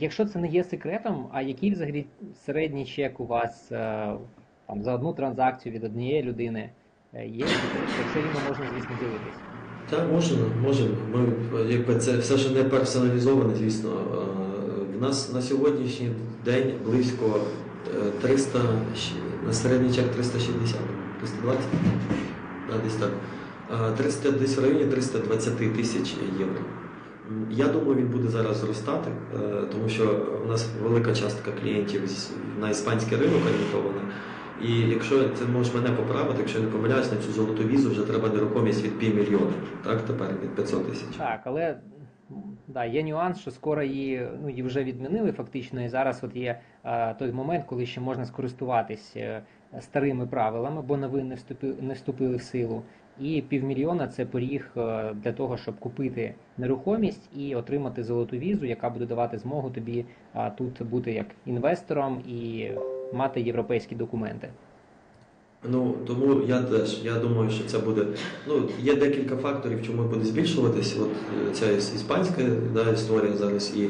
якщо це не є секретом, а який взагалі середній чек у вас е, там за одну транзакцію від однієї людини е, є? Якщо їм можна, звісно, ділитись. Так, можемо, можемо. Ми, якби це все ж не персоналізоване, звісно. Е, В нас на сьогоднішній день близько е, 300, на середній чек 360, 320, десь так. Е, 300, десь в районі 320 тисяч євро. Я думаю, він буде зараз зростати, е, тому що в нас велика частка клієнтів на іспанський ринок орієнтована. І якщо це можеш мене поправити, якщо я не помиляюсь, на цю золоту візу вже треба нерухомість від півмільйона, так тепер від 500 тисяч. Так, але да, є нюанс, що скоро її, ну, її вже відмінили фактично, і зараз от є е, той момент, коли ще можна скористуватись е, старими правилами, бо вступили, не вступили в силу. І півмільйона це поріг е, для того, щоб купити нерухомість і отримати золоту візу, яка буде давати змогу тобі е, тут бути як інвестором і мати європейські документи. Ну тому я теж я думаю, що це буде. Ну є декілька факторів, чому буде збільшуватись. От е, ця іспанська да, історія зараз, і е,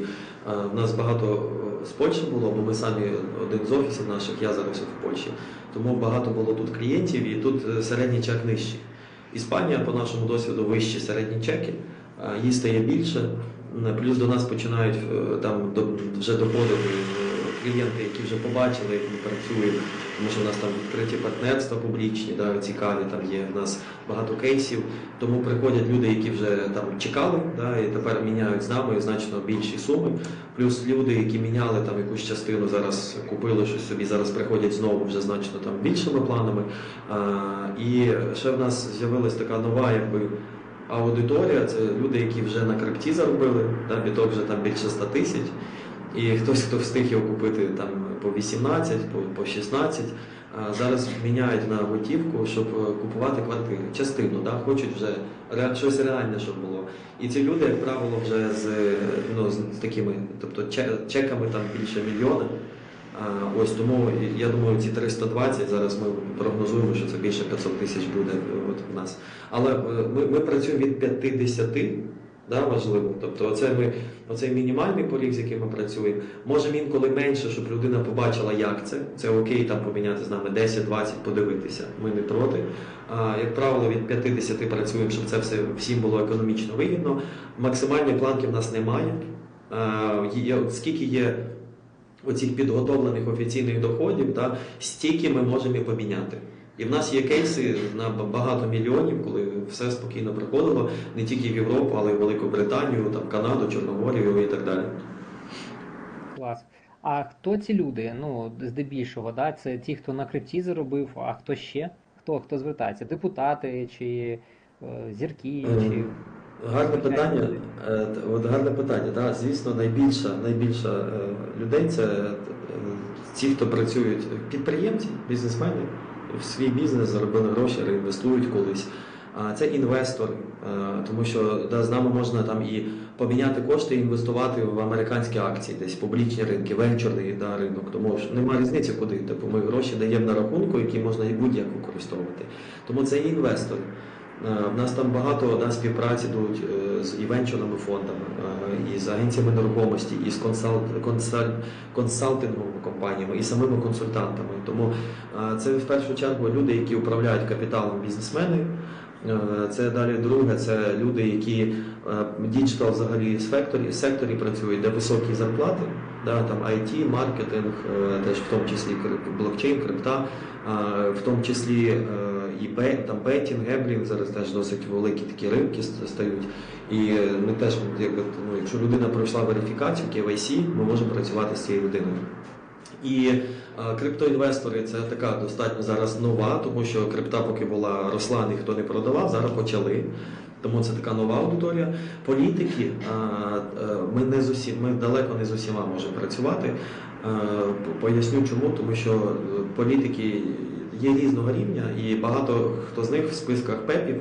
в нас багато з Польщі було, бо ми самі один з офісів наших, я зараз в Польщі. Тому багато було тут клієнтів, і тут середній чек нижчий. Іспанія, по нашому досвіду, вищі середні чеки, е, їй стає більше. Плюс до нас починають е, там вже доходити е, клієнти, які вже побачили, як ми працюємо, тому що в нас там відкриті партнерства публічні, да, цікаві, там є в нас багато кейсів. Тому приходять люди, які вже там чекали, да, і тепер міняють з нами значно більші суми. Плюс люди, які міняли там якусь частину, зараз купили щось собі, зараз приходять знову вже значно там більшими планами. А, і ще в нас з'явилась така нова, якби. Аудиторія це люди, які вже на крипті заробили, да, біток вже там більше 100 тисяч. І хтось, хто встиг його купити там по 18, по, по 16, а зараз міняють на готівку, щоб е, купувати квартири. Частину, да, хочуть вже щось реальне, щоб було. І ці люди, як правило, вже з, ну, з, такими, тобто чеками там більше мільйона. Ось тому я думаю, ці 320 зараз ми прогнозуємо, що це більше 500 тисяч буде от в нас. Але е, ми, ми працюємо від 50, да, важливо. Тобто, оце ми, оцей мінімальний поріг, з яким ми працюємо. Може інколи менше, щоб людина побачила, як це. Це окей, там поміняти з нами 10-20, подивитися. Ми не проти. А, як правило, від 50 працюємо, щоб це все всім було економічно вигідно. Максимальної планки в нас немає. А, є, скільки є оцих підготовлених офіційних доходів, да, стільки ми можемо і поміняти. І в нас є кейси на багато мільйонів, коли все спокійно приходило не тільки в Європу, але й в Велику Британію, там Канаду, Чорногорію і так далі. Клас. А хто ці люди? Ну, здебільшого, да? це ті, хто на крипті заробив, а хто ще? Хто хто звертається? Депутати чи е, зірки, Е, чи Гарне питання. Е, От гарне питання. Да, звісно, найбільша, найбільша е, людей це е, ті, хто працюють підприємці, бізнесмени, в свій бізнес заробили гроші, реінвестують колись. А це інвестори, е, тому що да, з нами можна там і поміняти кошти і інвестувати в американські акції, десь публічні ринки, венчурний да, ринок. Тому що немає різниці, куди. Типу ми гроші даємо на рахунку, які можна і будь-як використовувати. Тому це і інвестори. Е, В нас там багато да, співпраці йдуть е, з і венчурними фондами, е, і з агенціями нерухомості, і з консалт, консаль, консалтинговими компаніями, і самими консультантами. Тому е, це в першу чергу люди, які управляють капіталом бізнесмени. Е, Це далі друге, це люди, які діджитал взагалі секторі, секторі працюють, де високі зарплати, да, там IT, маркетинг, теж в тому числі блокчейн, крипта, в тому числі і там бетінг, гемблінг зараз теж досить великі такі ринки стають. І е, ми теж, якби, ну, якщо людина пройшла верифікацію, KYC, ми можемо працювати з цією людиною. І е, криптоінвестори це така достатньо зараз нова, тому що крипта поки була росла, ніхто не продавав, зараз почали. Тому це така нова аудиторія. Політики, е, ми не з усі, ми далеко не з усіма можемо працювати. Поясню чому, тому що політики є різного рівня, і багато хто з них в списках ПЕПів.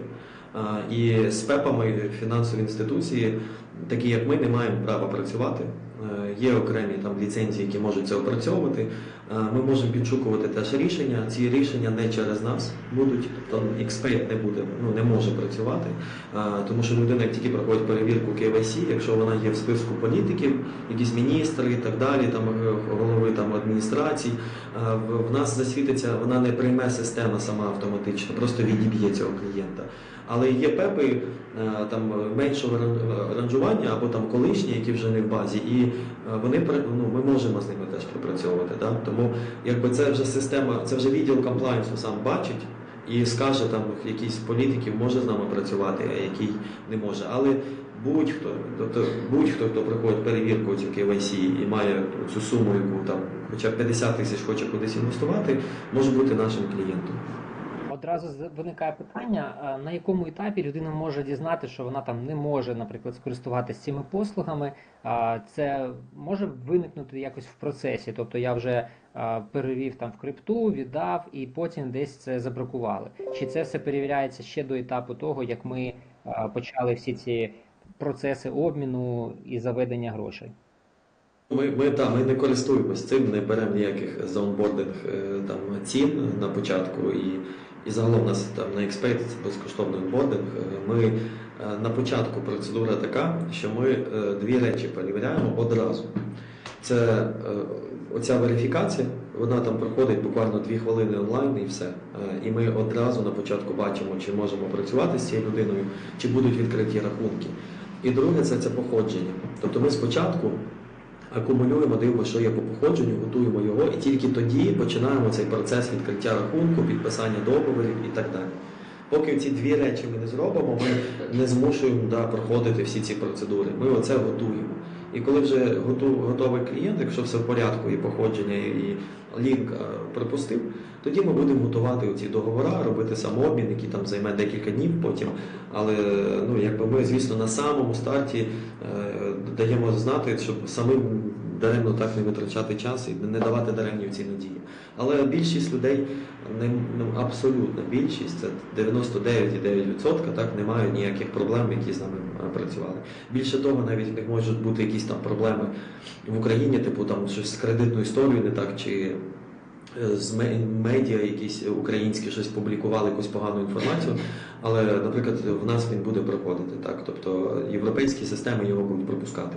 І з ПЕПами фінансові інституції, такі як ми, не маємо права працювати. Е, є окремі там ліцензії, які можуть це опрацьовувати. Е, Ми можемо підшукувати теж рішення. Ці рішення не через нас будуть, тобто експерт не буде, ну не може працювати, е, тому що людина, тільки проходить перевірку KYC, якщо вона є в списку політиків, якісь міністри і так далі, там голови там адміністрацій, в- нас засвітиться, вона не прийме система сама автоматично, просто відіб'є цього клієнта. Але є пепи там меншого ранжування або там колишні, які вже не в базі, і вони ну, ми можемо з ними теж пропрацьовувати. Да? Тому якби це вже система, це вже відділ комплайнсу сам бачить і скаже там якийсь політиків може з нами працювати, а який не може. Але будь-хто, тобто будь-хто, хто проходить перевірку цю KYC і має цю суму, яку там хоча б 50 тисяч хоче кудись інвестувати, може бути нашим клієнтом. Одразу виникає питання, на якому етапі людина може дізнати, що вона там не може, наприклад, скористуватися цими послугами. Це може виникнути якось в процесі. Тобто я вже перевів там в крипту, віддав і потім десь це забракували. Чи це все перевіряється ще до етапу того, як ми почали всі ці процеси обміну і заведення грошей? Ми, ми, та, ми не користуємось цим, не беремо ніяких заонбординг е, там, цін на початку. І, і загалом у нас там на експерт безкоштовний онбординг. Е, Ми е, на початку процедура така, що ми е, дві речі перевіряємо одразу. Це оця верифікація, вона там проходить буквально дві хвилини онлайн і все. І ми одразу на початку бачимо, чи можемо працювати з цією людиною, чи будуть відкриті рахунки. І друге це, це походження. Тобто ми спочатку акумулюємо, дивимося, що є по походженню, готуємо його, і тільки тоді починаємо цей процес відкриття рахунку, підписання договорів і так далі. Поки ці дві речі ми не зробимо, ми не змушуємо да, проходити всі ці процедури. Ми оце готуємо. І коли вже готовий клієнт, якщо все в порядку, і походження, і лінк е, припустив, тоді ми будемо готувати ці договори, робити самообмін, який там займе декілька днів потім. Але ну, якби ми, звісно, на самому старті е, даємо знати, щоб самим даремно так не витрачати час і не давати даремні ці надії. Але більшість людей, не, ну, абсолютна більшість, це 99,9%, так не мають ніяких проблем, які з нами е, працювали. Більше того, навіть в них можуть бути якісь там проблеми в Україні, типу там щось з кредитною історією не так, чи е, з медіа якісь українські щось публікували якусь погану інформацію. Але, наприклад, в нас він буде проходити так. Тобто європейські системи його будуть пропускати.